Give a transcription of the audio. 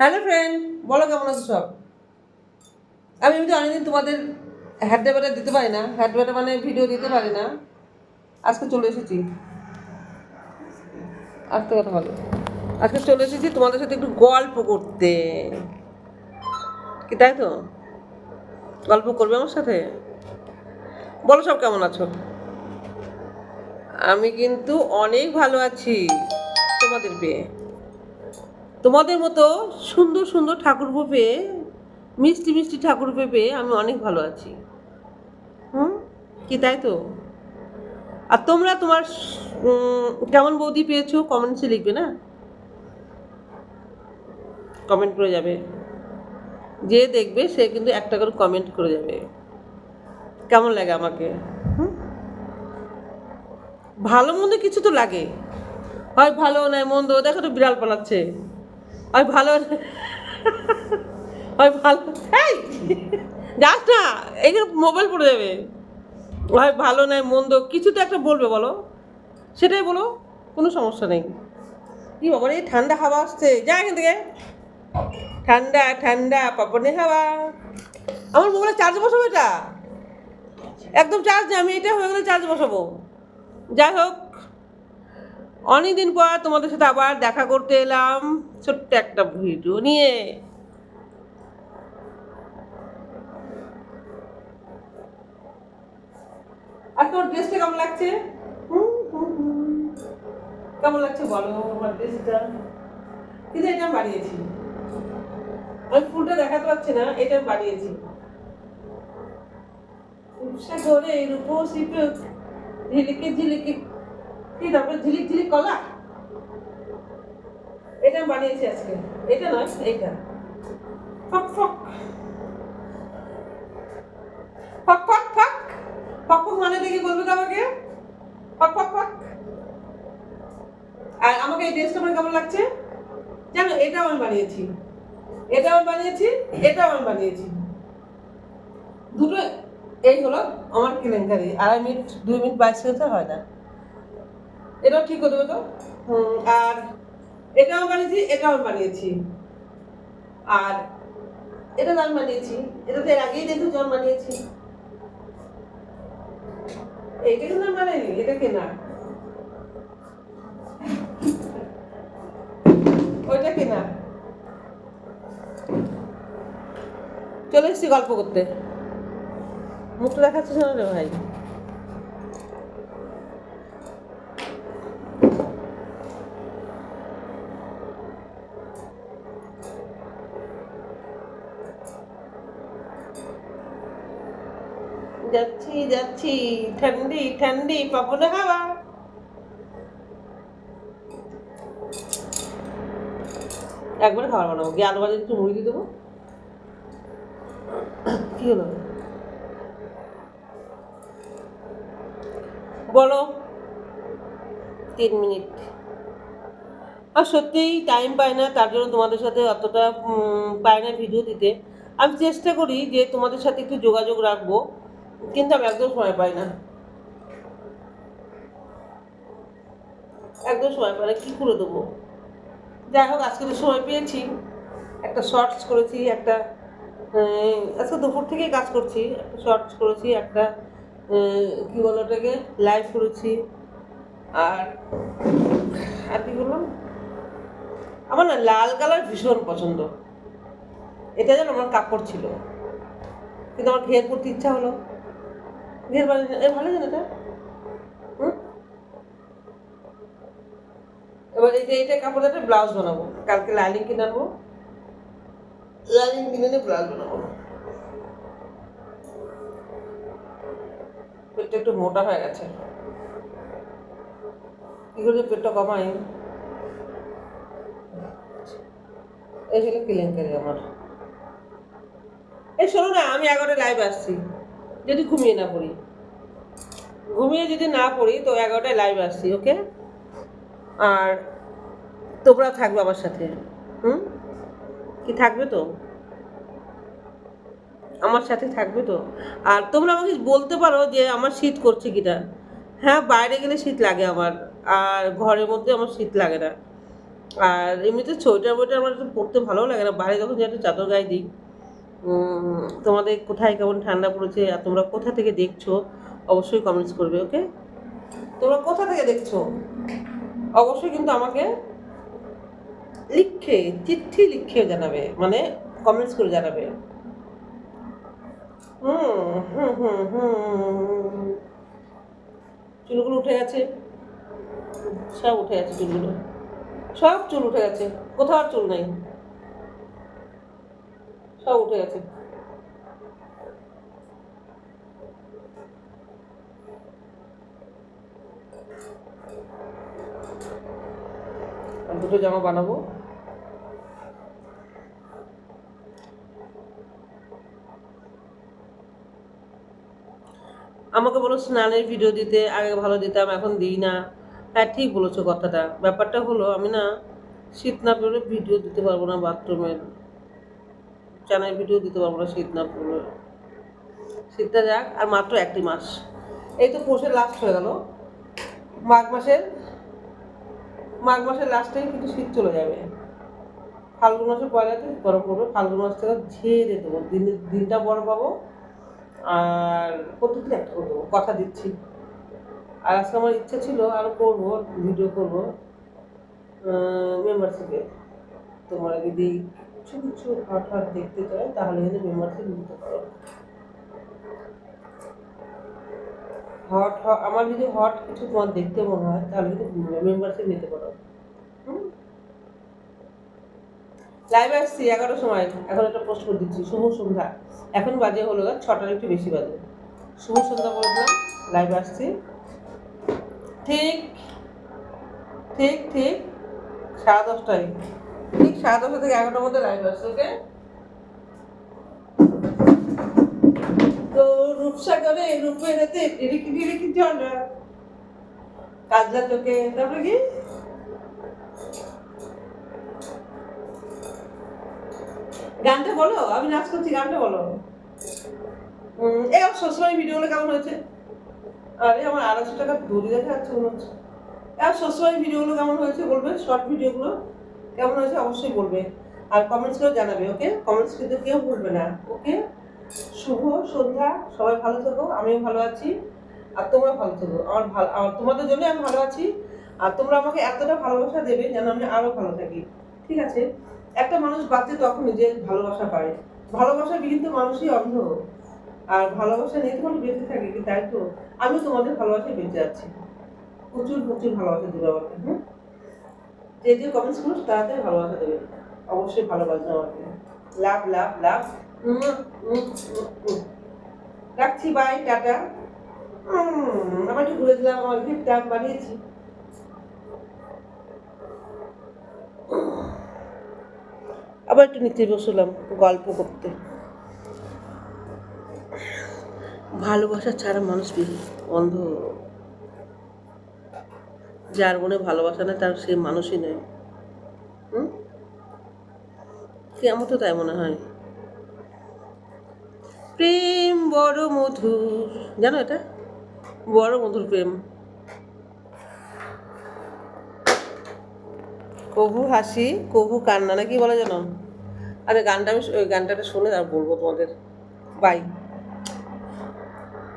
Hello friend, বলো কেমন আছো সব? আমি এমনি অনেকদিন তোমাদের হ্যাড ব্যাটা দিতে পারি না হ্যাড ব্যাটা মানে ভিডিও দিতে পারি না। আজকে চলে এসেছি। আজকে কথা বলো। আজকে চলে এসেছি তোমাদের সাথে একটু গল্প করতে। কি তাই তো? গল্প করবে আমার সাথে? বলো সব কেমন আছো? আমি কিন্তু অনেক ভালো আছি তোমাদের পেয়ে। তোমাদের মতো সুন্দর সুন্দর ঠাকুরপো পেয়ে, মিষ্টি মিষ্টি ঠাকুরপো পেয়ে আমি অনেক ভালো আছি। হুম? কি তাই তো? আর তোমরা তোমার কেমন বৌদি পেয়েছ? কমেন্টসে লিখবে না? কমেন্ট করে যাবে। যে দেখবে, সে কিন্তু একটা করে কমেন্ট করে যাবে। কেমন লাগে আমাকে? ভালো মন্দ কিছু তো লাগে। হয় ভালো নয় মন্দ, দেখো তো বিড়াল পালাচ্ছে। হয় ভালো হয় ভালো। এই! যাস না এখানে মোবাইল পড়ে যাবে। হয় ভালো নয়, মন্দ, কিছু তো একটা বলবে বলো। সেটাই বলো, কোনো সমস্যা নেই। কি বাবা এই ঠান্ডা হাওয়া আসছে। যা এখান থেকে। ঠান্ডা ঠান্ডা পাপনে হাওয়া। আমার মোবাইলে চার্জ বসাবো এটা? একদম চার্জ নেই, আমি এটা হয়ে গেলে চার্জ বসাবো। যাই হোক। অনেক দিন পর তোমাদের সাথে আবার দেখা করতে এলাম। ছোট্ট একটা ভিডিও নিয়ে। আর তোর ড্রেসটা কেমন লাগছে। কেমন লাগছে বলো আমার ড্রেসটা কিন্তু এটা আমি বানিয়েছি। আমি ফুলটা দেখাতে পারছি না, এটা বানিয়েছি। রূপসা করে রূপসী ঝিলিকি ঝিলিকি কি তারপরে ঝিলিক ঝিলিক কলা? এটা আমি বানিয়েছি আজকে। এটা নয়, এইটা। ফক ফক। ফক ফক ফক। ফক ফক মানে দেখি বলবে তো আমাকে। ফক ফক ফক। আর আমাকে এই ড্রেসটা আমার কেমন লাগছে? জানো, এটাও আমি বানিয়েছি। এটাও আমি বানিয়েছি, এটাও আমি বানিয়েছি। দুটো, এই হলো আমার কেলেঙ্কারি। আড়াই মিনিট, দুই মিনিট বাইশ হয় না। এটাও ঠিক করে দেবে তো? হুম, আর এটাও বানিয়েছি এটাও বানিয়েছি। আর এটা তো আমি বানিয়েছি এটা তো এর আগেই দেখো জন বানিয়েছি। এইটা কিন্তু আমি বানাইনি এটা কেনা ওইটা কেনা চলে এসেছি গল্প করতে। মুখটা দেখাচ্ছিস না রে ভাই? যাচ্ছি যাচ্ছি, ঠান্ডি ঠান্ডি পাপনে হাওয়া। একবারে খাবার বানাবো। গিয়ে আলু ভাজা একটু মুড়ি দিয়ে দেবো। কি হলো? বলো। তিন মিনিট। আর সত্যিই টাইম পাই না, তার জন্য তোমাদের সাথে অতটা পায় না ভিডিও দিতে। আমি চেষ্টা করি যে তোমাদের সাথে একটু যোগাযোগ রাখব। কিন্তু আমি একদম সময় পাই না। একদম সময় পাই না, কী করে দেবো? যাই হোক, আজকে তো সময় পেয়েছি। একটা শর্টস করেছি, একটা আজকে দুপুর থেকেই কাজ করছি। একটা শর্টস করেছি, একটা কি বলো ওটাকে লাইভ করেছি আর আর কি করলাম আমার না লাল কালার ভীষণ পছন্দ। এটা যেন আমার কাপড় ছিল। কিন্তু আমার ঘের পরতে ইচ্ছা হলো। বানিয়ে এ ভালো জানো এটা? এবার এই যে এইটা কাপড় একটা ব্লাউজ বানাবো। কালকে লাইনিং কিনে আনব। লাইনিং কিনে নিয়ে ব্লাউজ বানাবো। পেটটা একটু মোটা হয়ে গেছে। কি করে পেটটা কমাই? এই হলো কেলেঙ্কারি আমার। এই শোনো না আমি এগারোটা লাইভ আসছি। যদি ঘুমিয়ে না পড়ি। ঘুমিয়ে যদি না পড়ি, তো এগারোটায় লাইভ আসছি ওকে আর তোমরা থাকবে আমার সাথে, হুম? কি থাকবে তো? আমার সাথে থাকবে তো? আর তোমরা আমাকে বলতে পারো যে আমার শীত করছে কিনা। হ্যাঁ বাইরে গেলে শীত লাগে আমার, আর ঘরের মধ্যে আমার শীত লাগে না। আর এমনিতে সোয়েটার বইটার আমার পরতে ভালো লাগে না। বাইরে যখন একটু চাদর গায়ে দিই। তোমাদের কোথায় কেমন ঠান্ডা পড়েছে, আর তোমরা কোথা থেকে দেখছ? অবশ্যই কমেন্টস করবে ওকে তোমরা কোথা থেকে দেখছ? অবশ্যই কিন্তু আমাকে লিখে, চিঠি লিখে জানাবে মানে কমেন্টস করে জানাবে। হুম হুম হুম হুম। চুলগুলো উঠে গেছে। সব উঠে গেছে চুলগুলো। সব চুল উঠে গেছে। কোথাও চুল নেই। সব উঠে গেছে আর দুটো জামা বানাবো। আমাকে বলো স্নানের ভিডিও দিতে, আগে ভালো দিতাম, এখন দিই না। হ্যাঁ ঠিক বলেছ কথাটা। ব্যাপারটা হলো, আমি না শীত না পড়লে ভিডিও দিতে পারব না বাথরুমের চানের ভিডিও দিতে পারব না শীত না পড়লে। শীতটা যাক, আর মাত্র একটি মাস। এই তো পৌষের লাস্ট হয়ে গেল। মাঘ মাসের মাঘ মাসের লাস্টেই কিন্তু শীত চলে যাবে। ফাল্গুন মাসের পয়লাতে গরম পড়বে, ফাল্গুন মাস থেকে ঝেড়ে দেবো। দিন, দিনটা বড় পাবো, আর প্রত্যেকদিন একটা করে দেবো, কথা দিচ্ছি। আর আজকে আমার ইচ্ছা ছিল আরও করব ভিডিও করব মেম্বারশিপে তোমরা যদি কিছু কিছু হট দেখতে চাও তাহলে কিন্তু মেম্বারশিপ নিতে পারো। হট আমার যদি হট কিছু তোমার দেখতে মনে হয়, তাহলে কিন্তু মেম্বারশিপ নিতে পারো। লাইভ আসছি এগারোটার সময়। এখন একটা পোস্ট করে দিচ্ছি, শুভ সন্ধ্যা। এখন বাজে হলো ছটার একটু বেশি বাজে। শুভ সন্ধ্যা বললাম লাইভ আসছি। ঠিক ঠিক ঠিক, সাড়ে দশটায়। ঠিক সাড়ে দশটা থেকে এগারোটার মধ্যে লাইভ আসছে ওকে তো রূপসাগরে রূপের হাতে ডিরিকি ডিরিকি ঝর্ণা কাজলা চোখে, তারপরে কি? গানটা বলো, আমি নাচ করছি, গানটা বলো। আমার শ্বশুরবাড়ির ভিডিওগুলো কেমন হয়েছে? আরে, আমার আড়াইশো টাকা দড়ি দেখা যাচ্ছে মনে হচ্ছে। আর শ্বশুরবাড়ির ভিডিওগুলো কেমন হয়েছে বলবে? শর্ট ভিডিওগুলো কেমন হয়েছে অবশ্যই বলবে। আর কমেন্টস করে জানাবে ওকে কমেন্টস কিন্তু কেউ বলবে না ওকে শুভ সন্ধ্যা, সবাই ভালো থেকো, আমিও ভালো আছি, আর তোমরা ভালো থেকো। আমার ভালো তোমাদের জন্য আমি ভালো আছি, আর তোমরা আমাকে এতটা ভালোবাসা দেবে যেন আমি আরও ভালো থাকি। ঠিক আছে? একটা মানুষ বাঁচে তখনই যে ভালোবাসা পায়। ভালোবাসা বিহীন তো মানুষই অন্ধ। আর ভালোবাসা নিয়ে তো মানুষ বেঁচে থাকে, কি তাই তো? আমি তোমাদের ভালোবাসায় বেঁচে আছি। প্রচুর প্রচুর ভালোবাসা দেবে আমাকে, হুম? যে যে কমেন্টস করো, তাড়াতাড়ি ভালোবাসা দেবে। অবশ্যই ভালোবাসবে আমাকে। লাভ লাভ লাভ। রাখছি বাই টাটা। আবার একটু ঘুরে দিলাম, আমার ভিড়টা বানিয়েছি। আবার একটু নিচে বসলাম, গল্প করতে। ভালোবাসা ছাড়া মানুষ অন্ধ। যার মনে ভালোবাসা নেই, তার সে মানুষই নয় হুম? আমার তো তাই মনে হয়। প্রেম বড় মধুর, জানো এটা? বড় মধুর প্রেম। কভু হাসি, কভু কান্না, নাকি বলে জানো? আরে গানটা আমি, ওই গানটা শুনে আর বলব তোমাদের। বাই